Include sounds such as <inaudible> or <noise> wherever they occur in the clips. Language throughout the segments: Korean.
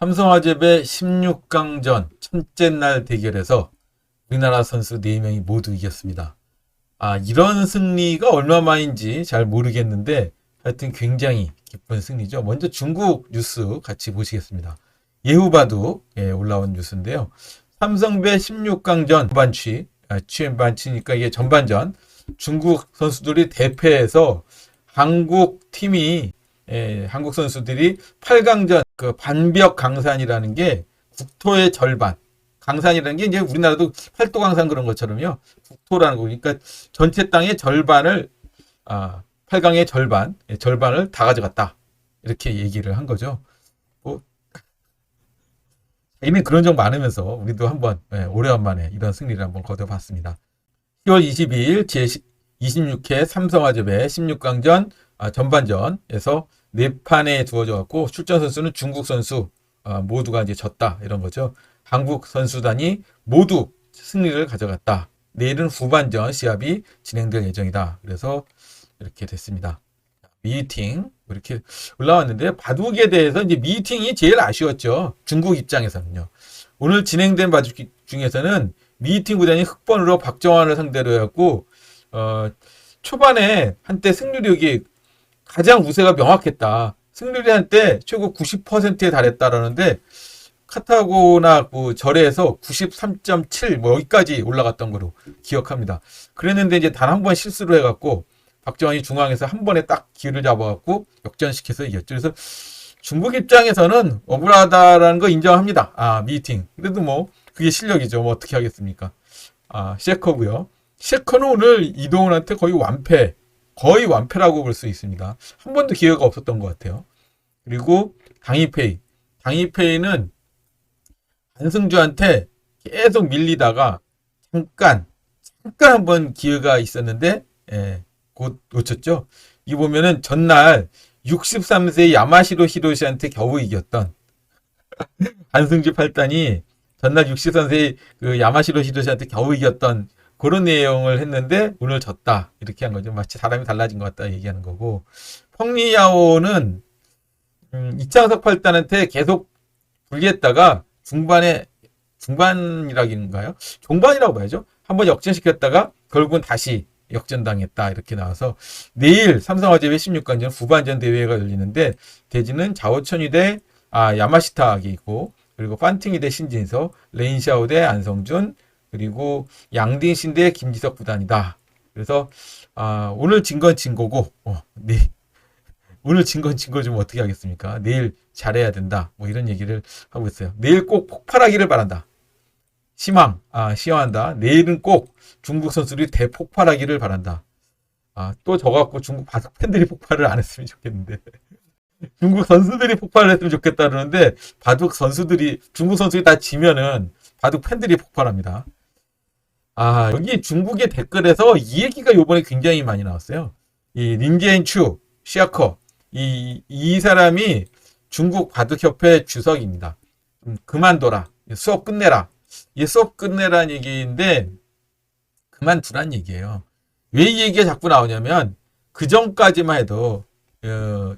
삼성화재배 16강전 첫째 날 대결에서 우리나라 선수 4명이 모두 이겼습니다. 아, 이런 승리가 얼마만인지 잘 모르겠는데 하여튼 굉장히 기쁜 승리죠. 먼저 중국 뉴스 같이 보시겠습니다. 예후바둑 에 올라온 뉴스인데요. 삼성배 16강전 반취, 아, 취임 반취니까 이게 전반전 중국 선수들이 대패해서 한국 팀이 예, 한국 선수들이 8강전 그 반벽 강산이라는 게 국토의 절반 강산이라는 게 이제 우리나라도 팔도 강산 그런 것처럼요 국토라는 거 그러니까 전체 땅의 절반을 아 8강의 절반 예, 절반을 다 가져갔다 이렇게 얘기를 한 거죠. 뭐 이미 그런 적 많으면서 우리도 한번 예, 오래간만에 이런 승리를 한번 거둬봤습니다. 10월 22일 제 26회 삼성화재배 16강전 아, 전반전에서 네 판에 두어져 갖고 출전 선수는 중국 선수 아, 모두가 이제 졌다 이런 거죠. 한국 선수단이 모두 승리를 가져갔다. 내일은 후반전 시합이 진행될 예정이다. 그래서 이렇게 됐습니다. 미팅 이렇게 올라왔는데 바둑에 대해서 이제 미팅이 제일 아쉬웠죠. 중국 입장에서는요. 오늘 진행된 바둑 중에서는 미팅 구단이 흑번으로 박정환을 상대로 해갖고 어, 초반에 한때 승률이 가장 우세가 명확했다. 승률이 한때 최고 90%에 달했다라는데 카타고나 그 절에서 93.7뭐 여기까지 올라갔던 거로 기억합니다. 그랬는데 이제 단 한 번 실수를 해갖고 박정환이 중앙에서 한 번에 딱 기회를 잡아갖고 역전시켜서 이겼죠. 그래서 중국 입장에서는 억울하다라는 거 인정합니다. 아 미팅. 그래도 뭐 그게 실력이죠. 뭐 어떻게 하겠습니까? 아 셰커고요. 셰커는 오늘 이동훈한테 거의 완패, 거의 완패라고 볼 수 있습니다. 한 번도 기회가 없었던 것 같아요. 그리고 당이페이, 당이페이는 안승주한테 계속 밀리다가 잠깐, 잠깐 한번 기회가 있었는데, 예, 곧 놓쳤죠. 이 보면은 전날 63세 야마시로 히로시한테 겨우 이겼던 <laughs> 안승주 팔단이 전날 63세 그 야마시로 히로시한테 겨우 이겼던 그런 내용을 했는데 오늘 졌다 이렇게 한 거죠. 마치 사람이 달라진 것 같다 얘기하는 거고 펑리야오는 음, 이창석 팔단한테 계속 불리했다가 중반에 중반이라기인가요? 종반이라고 봐야죠. 한번 역전시켰다가 결국은 다시 역전당했다 이렇게 나와서 내일 삼성화재배 16강전 후반전 대회가 열리는데 대진은 자오천이 대 아, 야마시타기 있고 그리고 판팅이 대 신진서, 레인샤오 대 안성준, 그리고 양딩신 대 김지석 구단이다. 그래서 아, 오늘 진 건 진 거고 어, 네. 오늘 진 건 진 거 좀 어떻게 하겠습니까? 내일 잘해야 된다. 뭐 이런 얘기를 하고 있어요. 내일 꼭 폭발하기를 바란다. 희망, 아, 시원한다. 내일은 꼭 중국 선수들이 대폭발하기를 바란다. 아, 또 저갖고 중국 바둑 팬들이 폭발을 안 했으면 좋겠는데. <laughs> 중국 선수들이 폭발을 했으면 좋겠다 그러는데, 바둑 선수들이, 중국 선수들이 다 지면은 바둑 팬들이 폭발합니다. 아, 여기 중국의 댓글에서 이 얘기가 요번에 굉장히 많이 나왔어요. 이 린제인추, 시아커, 이, 이 사람이 중국 바둑협회 주석입니다. 좀 그만둬라. 수업 끝내라. 이 수업 끝내라는 얘기인데, 그만두란 얘기예요. 왜 이 얘기가 자꾸 나오냐면, 그 전까지만 해도, 어,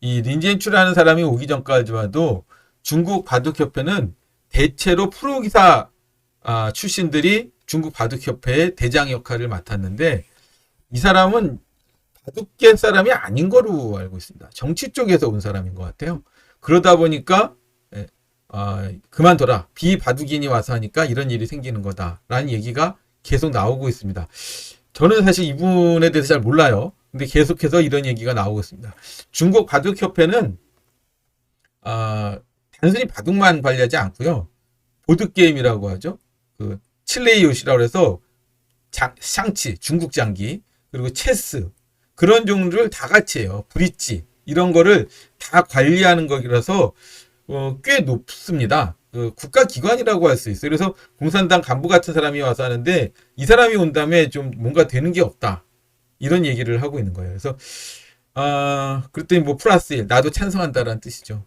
이 린젠추라는 사람이 오기 전까지만 해도 중국 바둑협회는 대체로 프로기사 아, 출신들이 중국 바둑협회의 대장 역할을 맡았는데, 이 사람은 바둑계 사람이 아닌 거로 알고 있습니다. 정치 쪽에서 온 사람인 것 같아요. 그러다 보니까 예, 아, 그만둬라. 비바둑인이 와서 하니까 이런 일이 생기는 거다라는 얘기가 계속 나오고 있습니다. 저는 사실 이분에 대해서 잘 몰라요. 근데 계속해서 이런 얘기가 나오고 있습니다. 중국 바둑협회는 아, 단순히 바둑만 관리하지 않고요. 보드 게임이라고 하죠. 그 칠레이옷이라고 해서 장, 샹치, 중국 장기, 그리고 체스 그런 종류를 다 같이 해요. 브릿지 이런 거를 다 관리하는 거라서 어, 꽤 높습니다. 그 국가기관이라고 할 수 있어요. 그래서 공산당 간부 같은 사람이 와서 하는데 이 사람이 온 다음에 좀 뭔가 되는 게 없다. 이런 얘기를 하고 있는 거예요. 그래서 아 그랬더니 뭐 플러스 1 나도 찬성한다라는 뜻이죠.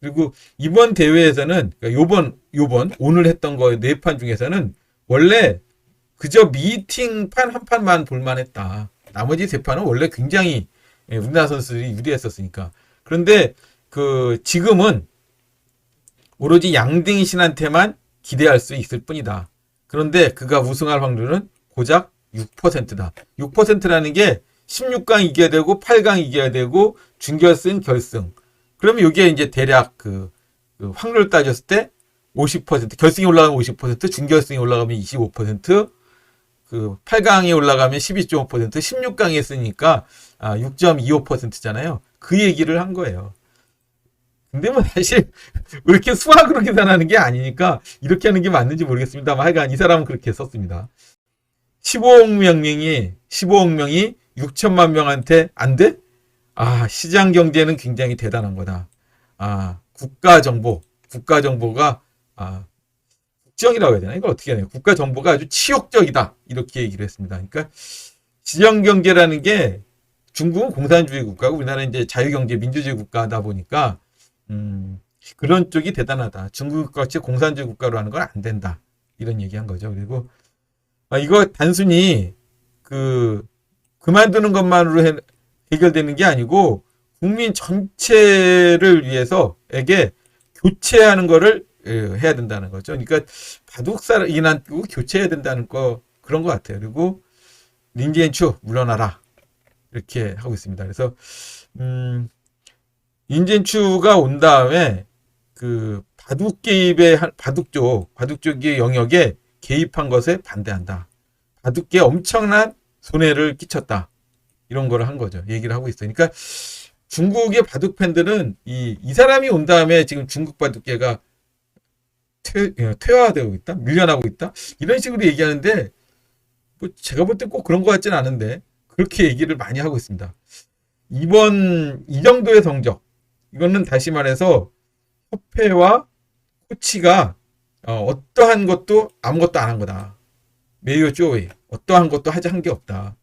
그리고 이번 대회에서는 그러니까 요번 요번 오늘 했던 거 네 판 중에서는 원래 그저 미팅 판 한 판만 볼만했다. 나머지 세 판은 원래 굉장히 예, 우리나라 선수들이 유리했었으니까. 그런데 그 지금은 오로지 양등이 신한테만 기대할 수 있을 뿐이다. 그런데 그가 우승할 확률은 고작 6%다. 6%라는 게 16강 이겨야 되고 8강 이겨야 되고 준결승 결승. 그러면 이게 이제 대략 그, 그 확률 따졌을 때 50%, 결승이 올라가면 50%, 준결승이 올라가면 25%, 그 8강에 올라가면 12.5%, 16강에 했으니까 아, 6.25%잖아요. 그 얘기를 한 거예요. 근데 뭐 사실 <laughs> 이렇게 수학으로 계산하는 게 아니니까 이렇게 하는 게 맞는지 모르겠습니다만 하여간 이 사람은 그렇게 썼습니다. 15억 명이 15억 명이 6천만 명한테 안 돼? 아, 시장 경제는 굉장히 대단한 거다. 아, 국가 정보, 국가 정보가 아, 국정이라고 해야 되나? 이걸 어떻게 되나? 국가 정보가 아주 치욕적이다. 이렇게 얘기를 했습니다. 그러니까 시장 경제라는 게 중국은 공산주의 국가고 우리나라는 이제 자유경제 민주주의 국가다 보니까 음, 그런 쪽이 대단하다. 중국 같이 공산주의 국가로 하는 건 안 된다. 이런 얘기한 거죠. 그리고 아, 이거 단순히 그 그만두는 것만으로 해, 해결되는 게 아니고 국민 전체를 위해서에게 교체하는 거를 예, 해야 된다는 거죠. 그러니까 바둑사이난 교체해야 된다는 거 그런 것 같아요. 그리고 린지엔추 물러나라 이렇게 하고 있습니다. 그래서 음, 린지엔추가 온 다음에 그 바둑 개입의 한- 바둑 쪽 바둑 쪽의 영역에 개입한 것에 반대한다. 바둑계에 엄청난 손해를 끼쳤다. 이런 거를 한 거죠. 얘기를 하고 있어요. 그러니까 중국의 바둑 팬들은 이, 이 사람이 온 다음에 지금 중국 바둑계가 퇴, 어, 퇴화되고 있다? 밀려나고 있다? 이런 식으로 얘기하는데 뭐 제가 볼 때 꼭 그런 것 같지는 않은데 그렇게 얘기를 많이 하고 있습니다. 이번 이 정도의 성적 이거는 다시 말해서 협회와 코치가 어, 떠한 것도 아무것도 안 한 거다. 메이어 쪼이 어떠한 것도 하지 한 게 없다.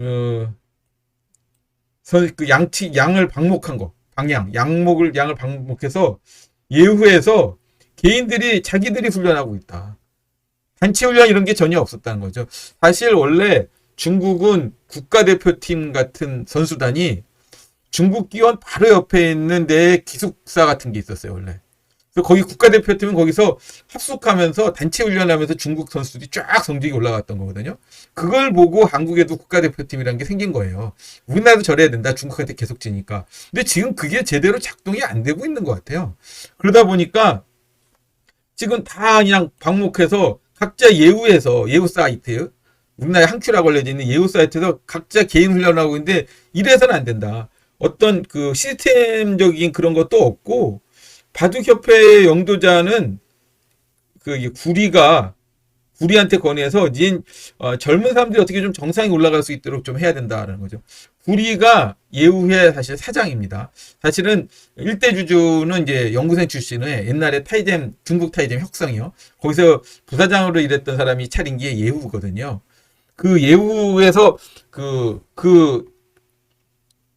어, 선- 그 양치 양을 방목한 거 방향 양목을 양을 방목해서 예후에서 개인들이 자기들이 훈련하고 있다. 단체 훈련 이런 게 전혀 없었다는 거죠. 사실 원래 중국은 국가대표팀 같은 선수단이 중국 기원 바로 옆에 있는 데 기숙사 같은 게 있었어요, 원래. 그래서 거기 국가대표팀은 거기서 합숙하면서 단체 훈련하면서 중국 선수들이 쫙 성적이 올라갔던 거거든요. 그걸 보고 한국에도 국가대표팀이라는 게 생긴 거예요. 우리나라도 저래야 된다. 중국한테 계속 지니까. 근데 지금 그게 제대로 작동이 안 되고 있는 것 같아요. 그러다 보니까 지금 다 그냥 방목해서 각자 예우에서 예우 사이트 우리나라에 한큐라고 알려져 있는 예우 사이트에서 각자 개인 훈련하고 있는데 이래서는 안 된다. 어떤 그 시스템적인 그런 것도 없고 바둑협회 의 영도자는 그 구리가 구리한테 건의해서 닌 어, 젊은 사람들이 어떻게 좀 정상에 올라갈 수 있도록 좀 해야 된다라는 거죠. 구리가 예우회 사실 사장입니다. 사실은 일대 주주는 이제 연구생 출신의 옛날에 타이젠 중국 타이젠 혁성이요. 거기서 부사장으로 일했던 사람이 차린 게 예우거든요. 그 예우에서 그그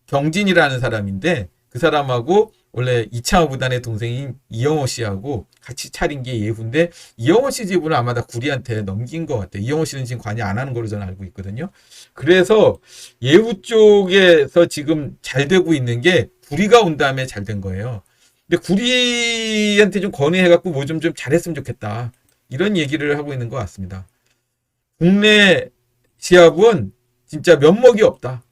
경진이라는 사람인데 그 사람하고 원래 이창호 구단의 동생인 이영호 씨하고 같이 차린 게 예후인데 이영호 씨 집은 아마 다 구리한테 넘긴 것 같아요. 이영호 씨는 지금 관여 안 하는 걸로 저는 알고 있거든요. 그래서 예후 쪽에서 지금 잘 되고 있는 게 구리가 온 다음에 잘 된 거예요. 근데 구리한테 좀 건의해갖고 뭐 좀 좀 잘했으면 좋겠다. 이런 얘기를 하고 있는 것 같습니다. 국내 시합은 진짜 면목이 없다.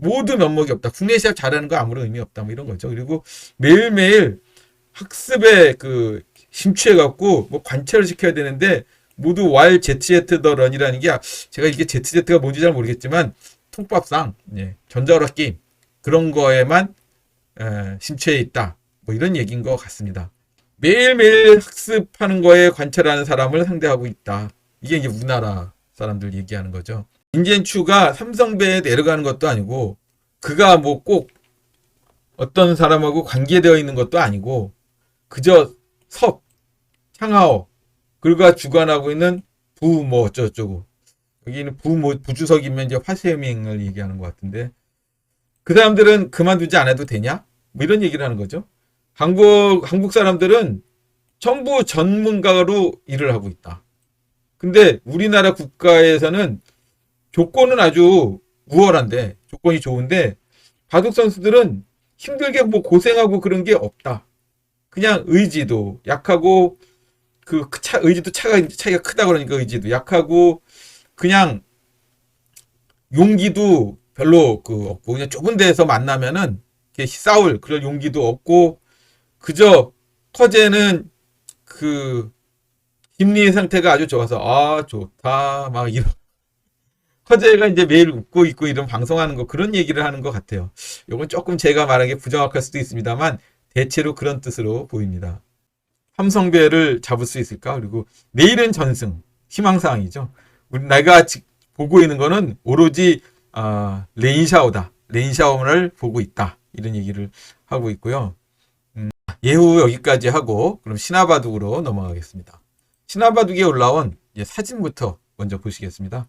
모두 면목이 없다. 국내 시합 잘하는 거 아무런 의미 없다. 뭐 이런 거죠. 그리고 매일매일 학습에 그 심취해갖고 뭐 관찰을 시켜야 되는데 모두 while ZZ the run이라는 게 제가 이게 ZZ가 뭔지 잘 모르겠지만 통밥상 예, 전자오락 게임 그런 거에만 에, 심취해 있다. 뭐 이런 얘기인 것 같습니다. 매일매일 학습하는 거에 관찰하는 사람을 상대하고 있다. 이게 이제 우리나라 사람들 얘기하는 거죠. 인젠추가 삼성배에 내려가는 것도 아니고 그가 뭐 꼭 어떤 사람하고 관계되어 있는 것도 아니고 그저 섭, 창하오 그가 주관하고 있는 부 뭐 어쩌고저쩌고 여기는 부 뭐 부주석이면 이제 화세명을 얘기하는 것 같은데 그 사람들은 그만두지 않아도 되냐? 뭐 이런 얘기를 하는 거죠. 한국 한국 사람들은 전부 전문가로 일을 하고 있다. 근데 우리나라 국가에서는 조건은 아주 우월한데 조건이 좋은데 바둑 선수들은 힘들게 뭐 고생하고 그런 게 없다. 그냥 의지도 약하고 그 차, 의지도 차가 차이가 크다 그러니까 의지도 약하고 그냥 용기도 별로 그 없고 그냥 좁은 데서 만나면은 싸울 그런 용기도 없고 그저 커제는 그 심리 상태가 아주 좋아서 아 좋다 막 이런 커제가 이제 매일 웃고 있고 이런 방송하는 거 그런 얘기를 하는 것 같아요. 요건 조금 제가 말하기 부정확할 수도 있습니다만 대체로 그런 뜻으로 보입니다. 삼성배를 잡을 수 있을까? 그리고 내일은 전승 희망사항이죠. 우리 내가 지- 보고 있는 거는 오로지 아, 레인샤오다. 레인샤오를 보고 있다. 이런 얘기를 하고 있고요. 음, 예후 여기까지 하고 그럼 신화바둑으로 넘어가겠습니다. 신화바둑에 올라온 사진부터 먼저 보시겠습니다.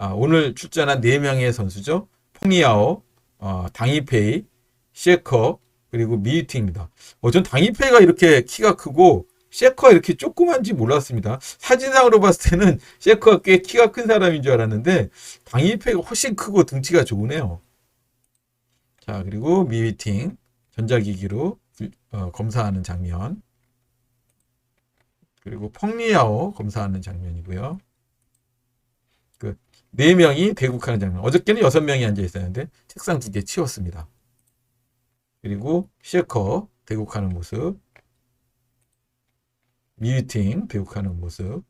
아, 오늘 출전한 4명의 선수죠. 퐁리아오, 어, 당이페이, 셰커, 그리고 미유팅입니다. 어, 전 당이페이가 이렇게 키가 크고 셰커가 이렇게 조그만지 몰랐습니다. 사진상으로 봤을 때는 셰커가 꽤 키가 큰 사람인 줄 알았는데 당이페이가 훨씬 크고 등치가 좋으네요. 자, 그리고 미위팅 전자기기로 어, 검사하는 장면. 그리고 펑리아오 검사하는 장면이고요. 그 네 명이 대국하는 장면. 어저께는 여섯 명이 앉아 있었는데 책상 두 개 치웠습니다. 그리고 셰커 대국하는 모습. 미유팅 대국하는 모습.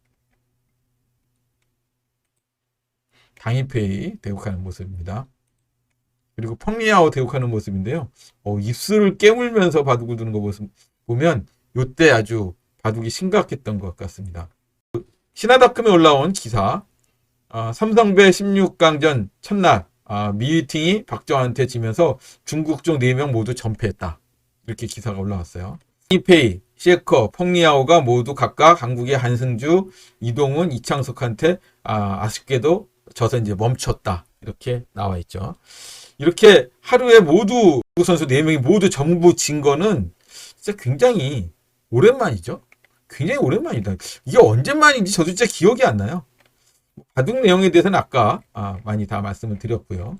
당이페이 대국하는 모습입니다. 그리고 펑리아오 대국하는 모습인데요. 어, 입술을 깨물면서 바둑을 두는 거 모습 보면 요때 아주 바둑이 심각했던 것 같습니다. 신화닷컴에 올라온 기사 아, 삼성배 16강전 첫날 아, 미유팅이 박정환한테 지면서 중국 쪽 4명 모두 전패했다. 이렇게 기사가 올라왔어요. 이페이, 셰커, 펑리아오가 모두 각각 한국의 한승주, 이동훈, 이창석한테 아, 아쉽게도 져서 이제 멈췄다. 이렇게 나와 있죠. 이렇게 하루에 모두 한국 선수 4명이 모두 전부 진 거는 진짜 굉장히 오랜만이죠. 굉장히 오랜만이다. 이게 언제만인지 저도 진짜 기억이 안 나요. 바둑 내용에 대해서는 아까 아, 많이 다 말씀을 드렸고요.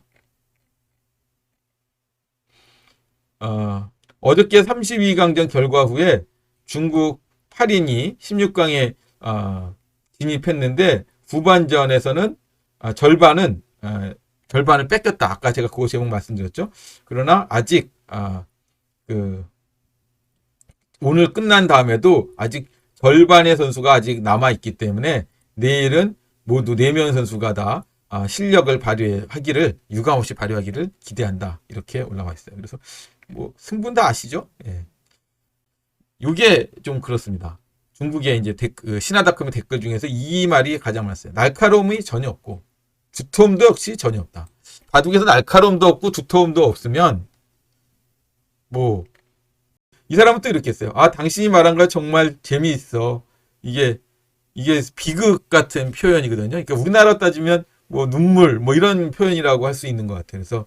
어, 어저께 32강전 결과 후에 중국 8인이 16강에 어, 진입했는데 후반전에서는 아, 절반은 아, 절반을 뺏겼다. 아까 제가 그거 제목 말씀드렸죠. 그러나 아직 아, 그 오늘 끝난 다음에도 아직 절반의 선수가 아직 남아 있기 때문에 내일은 모두 4명 선수가 다 아, 실력을 발휘하기를 유감없이 발휘하기를 기대한다. 이렇게 올라와 있어요. 그래서 뭐 승부는 다 아시죠? 예. 요게 좀 그렇습니다. 중국의 이제 그 신화닷컴의 댓글 중에서 이 말이 가장 많았어요. 날카로움이 전혀 없고 두터움도 역시 전혀 없다. 바둑에서 날카로움도 없고 두터움도 없으면 뭐 이 사람은 또 이렇게 했어요. 아 당신이 말한 거 정말 재미있어. 이게 이게 비극 같은 표현이거든요. 그러니까 우리나라 따지면 뭐 눈물 뭐 이런 표현이라고 할 수 있는 것 같아요. 그래서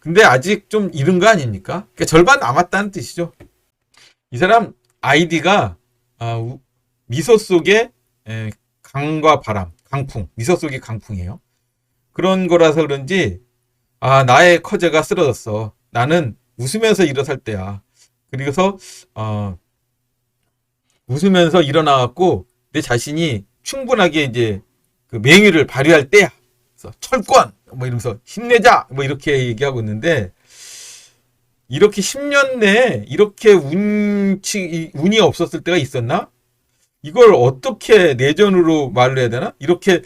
근데 아직 좀 이른 거 아닙니까? 그러니까 절반 남았다는 뜻이죠. 이 사람 아이디가 아, 우- 미소 속에 에, 강과 바람, 강풍, 미소 속의 강풍이에요. 그런 거라서 그런지 아 나의 커제가 쓰러졌어. 나는 웃으면서 일어설 때야. 그래서 어, 웃으면서 일어나갖고 내 자신이 충분하게 이제 그 맹위를 발휘할 때야. 그래서 철권 뭐 이러면서 힘내자 뭐 이렇게 얘기하고 있는데 이렇게 10년 내에 이렇게 운치 운이 없었을 때가 있었나? 이걸 어떻게 내전으로 말을 해야 되나? 이렇게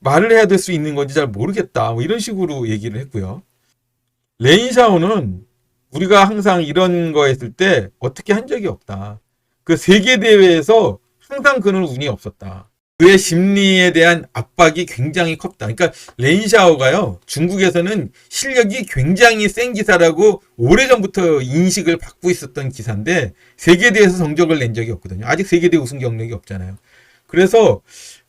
말을 해야 될 수 있는 건지 잘 모르겠다. 뭐 이런 식으로 얘기를 했고요. 레인샤오는 우리가 항상 이런 거 했을 때 어떻게 한 적이 없다. 그 세계 대회에서 항상 그는 운이 없었다. 그의 심리에 대한 압박이 굉장히 컸다. 그러니까 렌샤오가요, 중국에서는 실력이 굉장히 센 기사라고 오래전부터 인식을 받고 있었던 기사인데, 세계대회에서 성적을 낸 적이 없거든요. 아직 세계대회 우승 경력이 없잖아요. 그래서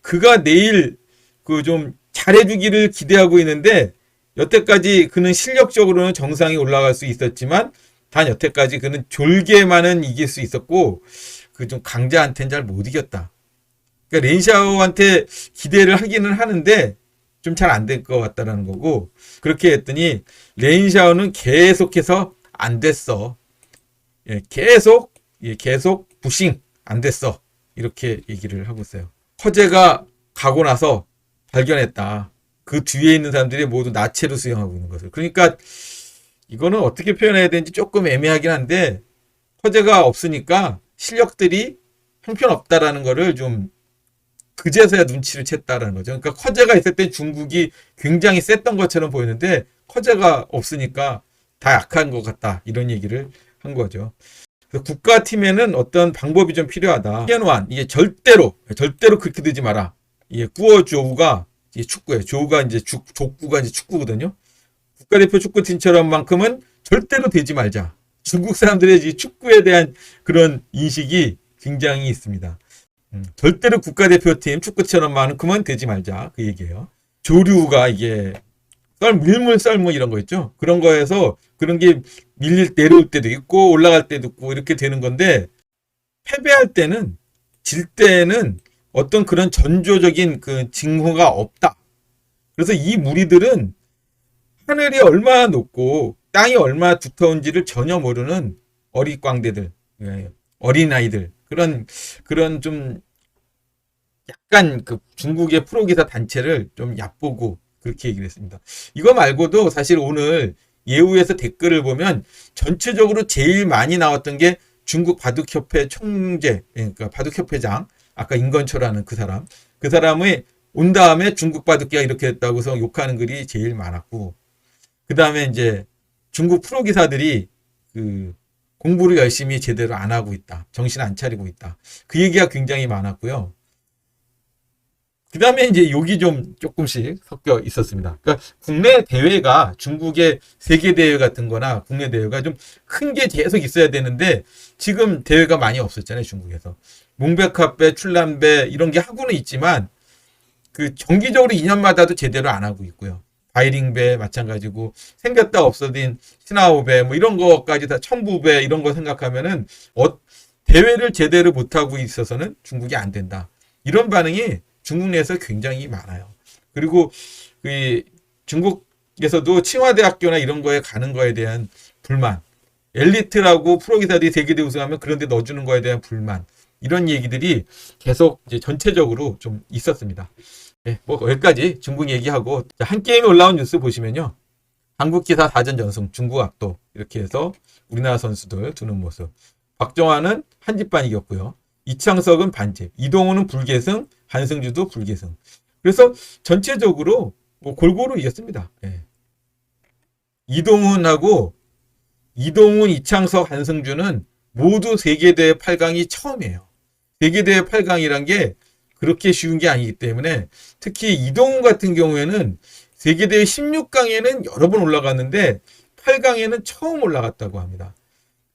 그가 내일 그 좀 잘해주기를 기대하고 있는데, 여태까지 그는 실력적으로는 정상에 올라갈 수 있었지만, 단 여태까지 그는 졸개만은 이길 수 있었고, 그 좀 강자한테는 잘 못 이겼다. 그러니까 렌샤오한테 기대를 하기는 하는데 좀 잘 안 될 것 같다라는 거고 그렇게 했더니 렌샤오는 계속해서 안 됐어. 예, 계속 예, 계속 부싱 안 됐어. 이렇게 얘기를 하고 있어요. 허재가 가고 나서 발견했다. 그 뒤에 있는 사람들이 모두 나체로 수용하고 있는 것을. 그러니까 이거는 어떻게 표현해야 되는지 조금 애매하긴 한데 허재가 없으니까 실력들이 형편없다라는 거를 좀 그제서야 눈치를 챘다라는 거죠. 그러니까 커제가 있을 때 중국이 굉장히 셌던 것처럼 보이는데 커제가 없으니까 다 약한 것 같다 이런 얘기를 한 거죠. 국가팀에는 어떤 방법이 좀 필요하다. 현완 이게 절대로 절대로 그렇게 되지 마라. 이게 꾸어 조우가 이게 축구예요. 조우가 이제 주, 족구가 이제 축구거든요. 국가대표 축구팀처럼만큼은 절대로 되지 말자. 중국 사람들의 이 축구에 대한 그런 인식이 굉장히 있습니다. 음, 절대로 국가대표팀 축구처럼만큼은 되지 말자 그 얘기예요. 조류가 이게 썰 밀물 썰물 이런 거 있죠. 그런 거에서 그런 게 밀릴 내려올 때도 있고 올라갈 때도 있고 이렇게 되는 건데 패배할 때는 질 때는 어떤 그런 전조적인 그 징후가 없다. 그래서 이 무리들은 하늘이 얼마나 높고 땅이 얼마나 두터운지를 전혀 모르는 어리광대들, 예, 어린아이들, 그런, 그런 좀 약간 그 중국의 프로기사 단체를 좀 얕보고 그렇게 얘기를 했습니다. 이거 말고도 사실 오늘 예우에서 댓글을 보면 전체적으로 제일 많이 나왔던 게 중국 바둑협회 총재, 그러니까 바둑협회장, 아까 임건초라는 그 사람, 그 사람의 온 다음에 중국 바둑기가 이렇게 됐다고 해서 욕하는 글이 제일 많았고, 그 다음에 이제 중국 프로 기사들이 그 공부를 열심히 제대로 안 하고 있다. 정신 안 차리고 있다. 그 얘기가 굉장히 많았고요. 그 다음에 이제 욕이 좀 조금씩 섞여 있었습니다. 그러니까 국내 대회가 중국의 세계 대회 같은 거나 국내 대회가 좀 큰 게 계속 있어야 되는데 지금 대회가 많이 없었잖아요, 중국에서. 몽백합배, 출란배 이런 게 하고는 있지만 그 정기적으로 2년마다도 제대로 안 하고 있고요. 바이링배 마찬가지고 생겼다 없어진 시나오배 뭐 이런 거까지 다 첨부배 이런 거 생각하면은 어, 대회를 제대로 못 하고 있어서는 중국이 안 된다. 이런 반응이 중국 내에서 굉장히 많아요. 그리고 그 중국에서도清华대학교나 이런 거에 가는 거에 대한 불만, 엘리트라고 프로기사들이 세계대 우승하면 그런데 넣어주는 거에 대한 불만 이런 얘기들이 계속 이제 전체적으로 좀 있었습니다. 네, 뭐 여기까지 중국 얘기하고 자, 한 게임에 올라온 뉴스 보시면요. 한국 기사 4전 전승 중국 압도 이렇게 해서 우리나라 선수들 두는 모습. 박정환은 한 집반 이겼고요. 이창석은 반집, 이동훈은 불계승, 한승주도 불계승. 그래서 전체적으로 뭐 골고루 이겼습니다. 예. 이동훈하고 이동훈, 이창석, 한승주는 모두 세계대회 8강이 처음이에요. 세계대회 8강이란 게 그렇게 쉬운 게 아니기 때문에 특히 이동훈 같은 경우에는 세계대회 16강에는 여러 번 올라갔는데 8강에는 처음 올라갔다고 합니다.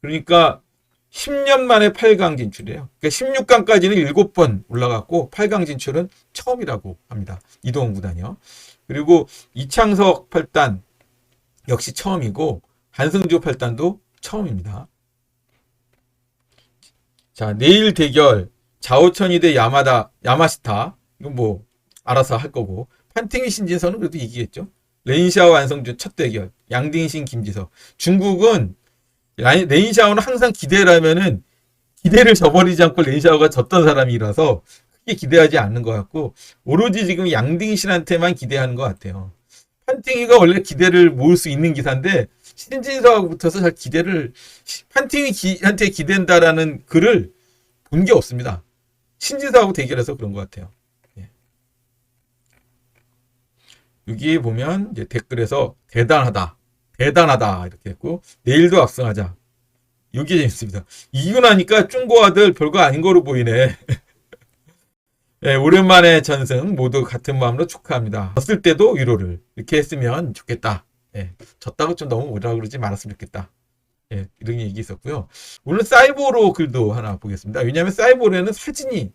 그러니까 10년 만에 8강 진출이에요. 그러니까 16강까지는 7번 올라갔고 8강 진출은 처음이라고 합니다. 이동훈 구단이요. 그리고 이창석 8단 역시 처음이고 한승주 8단도 처음입니다. 자, 내일 대결 자오천이 대 야마다 야마시타 이건 뭐 알아서 할 거고 판팅이 신진서는 그래도 이기겠죠. 레인샤오 안성준 첫 대결 양딩신 김지석 중국은 레인샤오는 항상 기대를 하면은 기대를 저버리지 않고 레인샤오가 졌던 사람이라서 크게 기대하지 않는 것 같고 오로지 지금 양딩신한테만 기대하는 것 같아요. 판팅이가 원래 기대를 모을 수 있는 기사인데 신진서하고 붙어서 잘 기대를 판팅이한테 기댄다라는 글을 본 게 없습니다. 신진서하고 대결해서 그런 것 같아요. 예. 여기 보면 이제 댓글에서 대단하다, 대단하다 이렇게 했고 내일도 압승하자. 여기 재밌습니다. 이기고 나니까 중고 아들 별거 아닌 거로 보이네. <laughs> 예, 오랜만에 전승 모두 같은 마음으로 축하합니다. 졌을 때도 위로를 이렇게 했으면 좋겠다. 예, 졌다고 좀 너무 뭐라 그러지 말았으면 좋겠다. 예, 이런 얘기 있었고요. 오늘 사이보로 글도 하나 보겠습니다. 왜냐하면 사이보로에는 사진이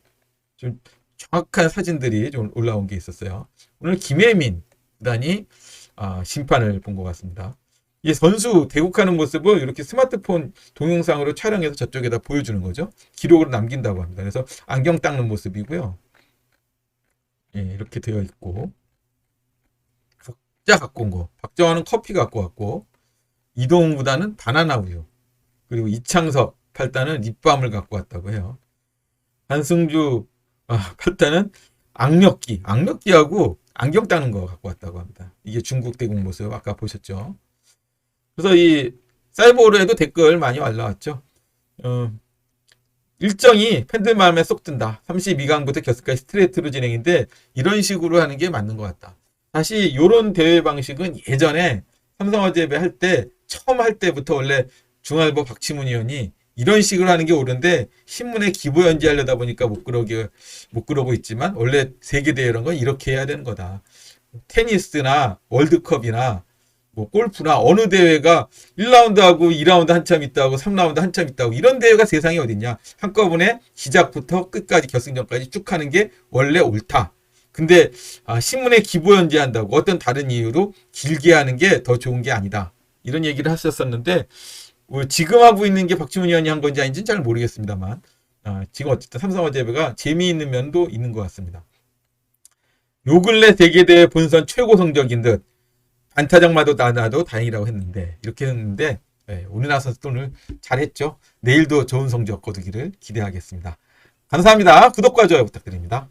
좀 정확한 사진들이 좀 올라온 게 있었어요. 오늘 김혜민 구단이 아, 심판을 본 것 같습니다. 이 선수 대국하는 모습을 이렇게 스마트폰 동영상으로 촬영해서 저쪽에다 보여주는 거죠. 기록으로 남긴다고 합니다. 그래서 안경 닦는 모습이고요. 예, 이렇게 되어 있고 각자 갖고 온 거. 박정환은 커피 갖고 왔고 이동훈 구단은 바나나 우유. 그리고 이창석 팔단은 립밤을 갖고 왔다고 해요. 한승주 아, 팔단은 악력기, 악력기하고 안경 닦는 거 갖고 왔다고 합니다. 이게 중국 대공 모습 아까 보셨죠? 그래서 이 사이버로에도 댓글 많이 올라왔죠. 어, 일정이 팬들 마음에 쏙 든다. 32강부터 결승까지 스트레이트로 진행인데 이런 식으로 하는 게 맞는 것 같다. 다시 이런 대회 방식은 예전에 삼성화재배 할 때 처음 할 때부터 원래 중알보 박치문 의원이 이런 식으로 하는 게 옳은데 신문에 기부 연재하려다 보니까 못 그러게 못 그러고 있지만 원래 세계 대회 이런 건 이렇게 해야 되는 거다. 테니스나 월드컵이나 뭐 골프나 어느 대회가 1라운드하고 2라운드 한참 있다고 3라운드 한참 있다고 이런 대회가 세상에 어딨냐. 한꺼번에 시작부터 끝까지 결승전까지 쭉 하는 게 원래 옳다. 근데 아, 신문에 기부 연재한다고 어떤 다른 이유로 길게 하는 게 더 좋은 게 아니다. 이런 얘기를 하셨었는데 뭐 지금 하고 있는 게 박지훈 의원이 한 건지 아닌지는 잘 모르겠습니다만 아, 지금 어쨌든 삼성화재배가 재미있는 면도 있는 것 같습니다. 요 근래 세계대회 본선 최고 성적인 듯 반타작마도 나나도 다행이라고 했는데 이렇게 했는데 예, 우리나라 선수 오늘 잘했죠. 내일도 좋은 성적 거두기를 기대하겠습니다. 감사합니다. 구독과 좋아요 부탁드립니다.